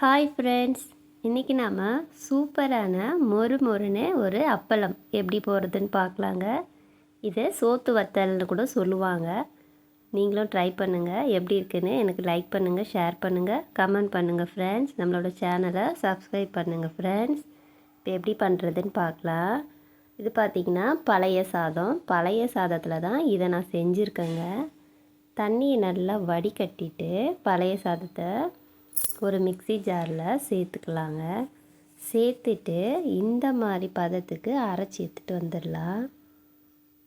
Hi friends இன்றைக்கி நாம் சூப்பரான மொறு மொறுன்னு ஒரு அப்பளம் எப்படி போகிறதுன்னு பார்க்கலாங்க. இதை சோத்து வத்தல்னு கூட சொல்லுவாங்க. நீங்களும் ட்ரை பண்ணுங்கள் எப்படி இருக்குன்னு எனக்கு லைக் பண்ணுங்கள் ஷேர் பண்ணுங்கள் கமெண்ட் பண்ணுங்கள் ஃப்ரெண்ட்ஸ் நம்மளோட சேனலை சப்ஸ்கிரைப் பண்ணுங்கள் ஃப்ரெண்ட்ஸ் இப்போ எப்படி பண்ணுறதுன்னு பார்க்கலாம். இது பார்த்திங்கன்னா பழைய சாதம். பழைய சாதத்தில் தான் இதை நான் செஞ்சுருக்கேங்க. தண்ணியை நல்லா வடிகட்டிட்டு பழைய சாதத்தை ஒரு மிக்சி ஜாரில் சேர்த்துக்கலாங்க. சேர்த்துட்டு இந்த மாதிரி பதத்துக்கு அரைச்சி எடுத்துகிட்டு வந்துடலாம்.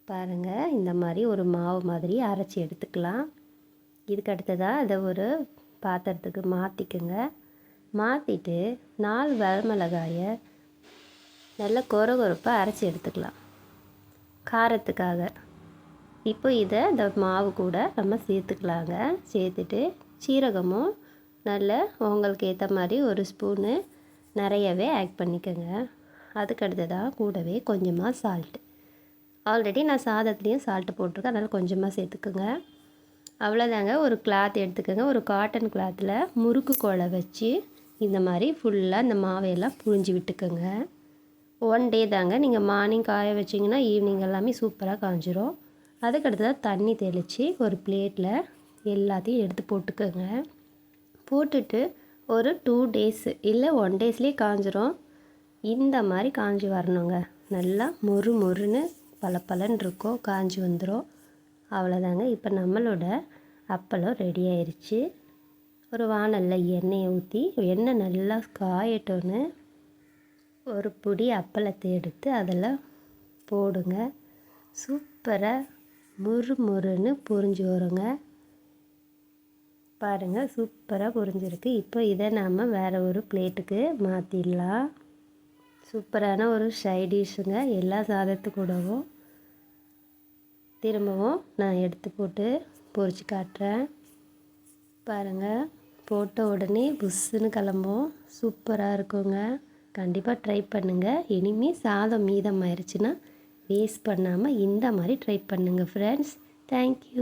பாருங்கள் இந்த மாதிரி ஒரு மாவு மாதிரி அரைச்சி எடுத்துக்கலாம். இதுக்கு அடுத்ததாக அதை ஒரு பாத்திரத்துக்கு மாற்றிக்குங்க மாற்றிட்டு நாலு வரமிளகாயை நல்லா கொர கொரப்பாக அரைச்சி எடுத்துக்கலாம். காரத்துக்காக. இப்போ இதை இந்த மாவு கூட நம்ம சேர்த்துக்கலாங்க. சேர்த்துட்டு சீரகமும் நல்ல உங்களுக்கு ஏற்ற மாதிரி ஒரு ஸ்பூனு நிறையவே ஆட் பண்ணிக்கோங்க. அதுக்கு தான் கூடவே கொஞ்சமாக சால்ட்டு ஆல்ரெடி நான் சாதத்துலேயும் சால்ட்டு போட்டிருக்கேன். அதனால் கொஞ்சமாக சேர்த்துக்கோங்க. அவ்வளோதாங்க ஒரு கிளாத் எடுத்துக்கோங்க. ஒரு காட்டன் கிளாத்தில் முறுக்கு கோலை வச்சு இந்த மாதிரி ஃபுல்லாக இந்த மாவையெல்லாம் புழிஞ்சு விட்டுக்கோங்க. ஒன் டே தாங்க. நீங்கள் மார்னிங் காய வச்சிங்கன்னா ஈவினிங் எல்லாமே சூப்பராக காஞ்சிரும். அதுக்கடுத்ததாக தண்ணி தெளித்து ஒரு பிளேட்டில் எல்லாத்தையும் எடுத்து போட்டுக்கோங்க. போட்டுட்டு ஒரு டூ டேஸு இல்லை ஒன் டேஸ்லேயே காஞ்சிரும். இந்த மாதிரி காஞ்சி வரணுங்க. நல்லா மொறு மொறுன்னு பல பலன் இருக்கும். காஞ்சி வந்துடும் அவ்வளோதாங்க இப்போ நம்மளோட அப்பளம் ரெடி ஆயிடுச்சு ஒரு வானலில் எண்ணெயை ஊற்றி எண்ணெய் நல்லா காயட்டோன்னு ஒரு பொடி அப்பளத்தை எடுத்து அதில் போடுங்க. சூப்பராக முறு முறுன்னு புரிஞ்சு வருங்க. பாருங்கள் சூப்பராக புரிஞ்சிருக்கு. இப்போ இதை நாம் வேறு ஒரு பிளேட்டுக்கு மாற்றிடலாம் சூப்பரான ஒரு ஷைடிஷுங்க எல்லா சாதத்து கூடவும். திரும்பவும் நான் எடுத்து போட்டு பொறிச்சு காட்டுறேன். பாருங்கள் போட்ட உடனே புஷ்ஷுன்னு கிளம்பும். சூப்பராக இருக்குங்க. கண்டிப்பாக ட்ரை பண்ணுங்கள் இனிமேல் சாதம் மீதம் ஆயிடுச்சுன்னா வேஸ்ட் பண்ணாமல் இந்த மாதிரி ட்ரை பண்ணுங்கள் ஃப்ரெண்ட்ஸ் தேங்க்யூ